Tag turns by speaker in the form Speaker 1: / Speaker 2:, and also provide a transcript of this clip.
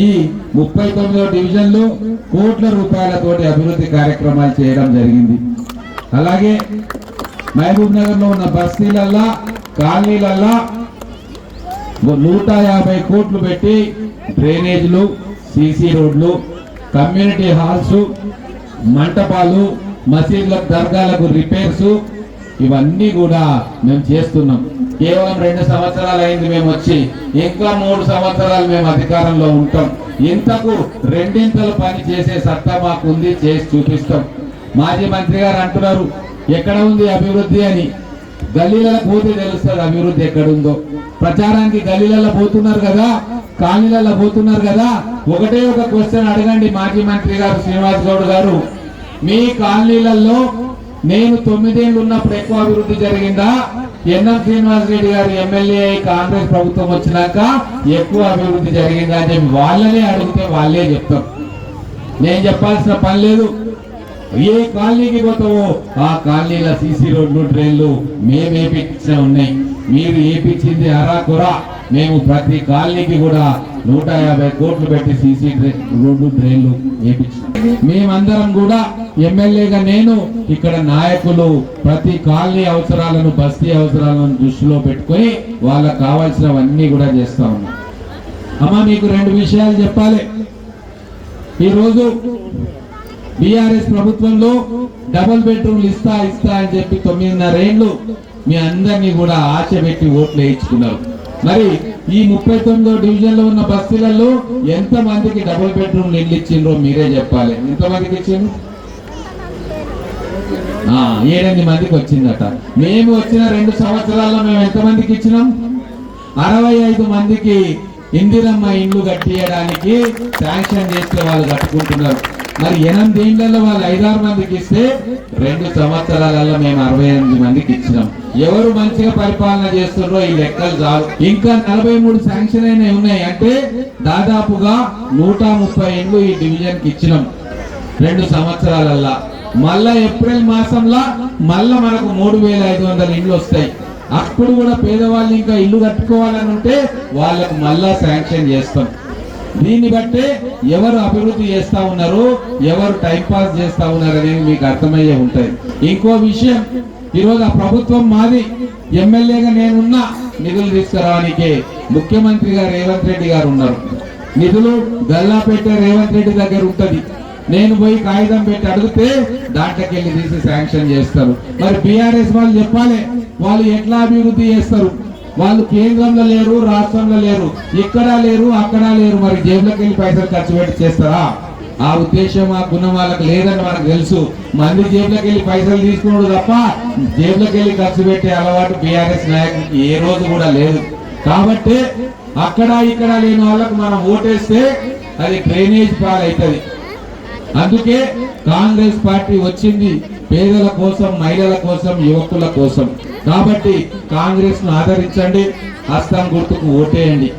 Speaker 1: ఈ ముప్పై తొమ్మిదో డివిజన్లో కోట్ల రూపాయలతోటి అభివృద్ధి కార్యక్రమాలు చేయడం జరిగింది. అలాగే మహబూబ్ నగర్లో ఉన్న బస్తీలల్లా కాలనీలల్లా నూట యాభై కోట్లు పెట్టి డ్రైనేజీలు సీసీ రోడ్లు కమ్యూనిటీ హాల్స్ మంటపాలు మసీదుల దర్గాలకు రిపేర్స్ ఇవన్నీ కూడా మేము చేస్తున్నాం. కేవలం రెండు సంవత్సరాలు అయింది మేము వచ్చి ఇంకా మూడు సంవత్సరాలు మేము అధికారంలో ఉంటాం. ఇంతకు రెండింతలు పని చేసే సత్తా మాకుంది చేసి చూపిస్తాం. మాజీ మంత్రి గారు అంటున్నారు ఎక్కడ ఉంది అభివృద్ధి అని? గల్లీలలో పోతే తెలుస్తుంది అభివృద్ధి ఎక్కడుందో. ప్రచారానికి గల్లీలలో పోతున్నారు కదా కాలనీలలో పోతున్నారు కదా. ఒకటే ఒక క్వశ్చన్ అడగండి మాజీ మంత్రి గారు శ్రీనివాస్ గౌడ్ గారు. మీ కాలనీలలో నేను తొమ్మిదేళ్ళు ఉన్నప్పుడు ఎక్కువ అభివృద్ధి జరిగిందా? ఎన్ఎం శ్రీనివాస్ రెడ్డి గారు ఎమ్మెల్యే కాంగ్రెస్ ప్రభుత్వం వచ్చినాక ఎక్కువ అభివృద్ధి జరిగిందా అని చెప్పి వాళ్ళనే అడిగితే వాళ్ళే చెప్తాం నేను చెప్పాల్సిన పని లేదు. ఏ కాలనీకి పోతావు ఆ కాలనీల సీసీ రోడ్లు డ్రైన్లు మేము వేపించిన ఉన్నాయి. మీరు వేపించింది అరాకురా. మేము ప్రతి కాలనీకి కూడా నూట యాభై కోట్లు పెట్టి సీసీ రోడ్డు డ్రైన్లు వేపించాం మేమందరం కూడా ఎమ్మెల్యేగా నేను ఇక్కడ నాయకులు ప్రతి కాలనీ అవసరాలను బస్తీ అవసరాలను దృష్టిలో పెట్టుకొని వాళ్ళకు కావాల్సినవన్నీ కూడా చేస్తా ఉన్నాం. అమ్మా మీకు రెండు విషయాలు చెప్పాలి. ఈరోజు బీఆర్ఎస్ ప్రభుత్వంలో డబుల్ బెడ్రూమ్లు ఇస్తా ఇస్తా అని చెప్పి తొమ్మిదిన్నర ఏళ్ళు మీ అందరినీ కూడా ఆశ పెట్టి ఓట్లు వేయించుకున్నారు. మరి ఈ ముప్పై తొమ్మిదో డివిజన్లో ఉన్న బస్తీలలో ఎంత మందికి డబుల్ బెడ్రూమ్ ఇల్లు ఇచ్చిండ్రో మీరే చెప్పాలి. ఎంత మందికి ఇచ్చిండ్రు? ఆ, ఏడెనిమిది మందికి వచ్చిందట. మేము వచ్చిన రెండు సంవత్సరాల్లో మేము ఎంత మందికి ఇచ్చినాం? అరవై ఐదు మందికి ఇందిరమ్మ ఇండ్లు కట్టియడానికి శాంక్షన్ చేస్తే వాళ్ళు కట్టుకుంటున్నారు. మరి ఎనిమిది ఇండ్లలో వాళ్ళు ఐదారు మందికి ఇస్తే రెండు సంవత్సరాలలో మేము అరవై ఎనిమిది మందికి ఇచ్చినాం. ఎవరు మంచిగా పరిపాలన చేస్తున్నారో ఈ లెక్కలు చాలు. ఇంకా నలభై మూడు శాంక్షన్ అయినవి ఉన్నాయి. అంటే దాదాపుగా నూట ముప్పై ఇండ్లు ఈ డివిజన్కి ఇచ్చినాం. రెండు సంవత్సరాలల్లా. మళ్ళా ఏప్రిల్ మాసంలో మళ్ళా మనకు మూడు వేల ఐదు వందల ఇండ్లు వస్తాయి. అప్పుడు కూడా పేదవాళ్ళు ఇంకా ఇల్లు కట్టుకోవాలని ఉంటే వాళ్ళకు మళ్ళా శాంక్షన్ చేస్తాం. దీన్ని బట్టే ఎవరు అభివృద్ధి చేస్తా ఉన్నారు ఎవరు టైం పాస్ చేస్తా ఉన్నారు అనేది మీకు అర్థమయ్యే ఉంటాయి. ఇంకో విషయం ఈరోజు ఆ ప్రభుత్వం మాది ఎమ్మెల్యేగా నేనున్నా నిధులు తీసుకురావడానికి ముఖ్యమంత్రి గారు రేవంత్ రెడ్డి గారు ఉన్నారు. నిధులు గల్లాపేట రేవంత్ రెడ్డి దగ్గర ఉంటుంది. నేను పోయి కాగితం పెట్టి అడిగితే దాంట్లోకి వెళ్ళి తీసి శాంక్షన్ చేస్తారు. మరి బీఆర్ఎస్ వాళ్ళు చెప్పాలి వాళ్ళు ఎట్లా అభివృద్ధి చేస్తారు? వాళ్ళు కేంద్రంలో లేరు రాష్ట్రంలో లేరు. ఇక్కడ లేరు అక్కడ లేరు. మరి జేబులకు వెళ్ళి పైసలు ఖర్చు పెట్టి చేస్తారా? ఆ ఉద్దేశం ఆ గుణం వాళ్ళకి లేదని మనకు తెలుసు. మంది జేబులోకి వెళ్ళి పైసలు తీసుకున్నాడు తప్ప జేబులోకి వెళ్ళి ఖర్చు పెట్టే అలవాటు బీఆర్ఎస్ నాయకుడికి ఏ రోజు కూడా లేదు. కాబట్టి అక్కడ ఇక్కడ లేని వాళ్ళకు మనం ఓటేస్తే అది డ్రైనేజ్ పాలవుతుంది అందుకే కాంగ్రెస్ పార్టీ వచ్చింది పేదల కోసం మహిళల కోసం యువకుల కోసం. కాబట్టి కాంగ్రెస్ను ఆదరించండి హస్తం గుర్తుకు ఓటేయండి.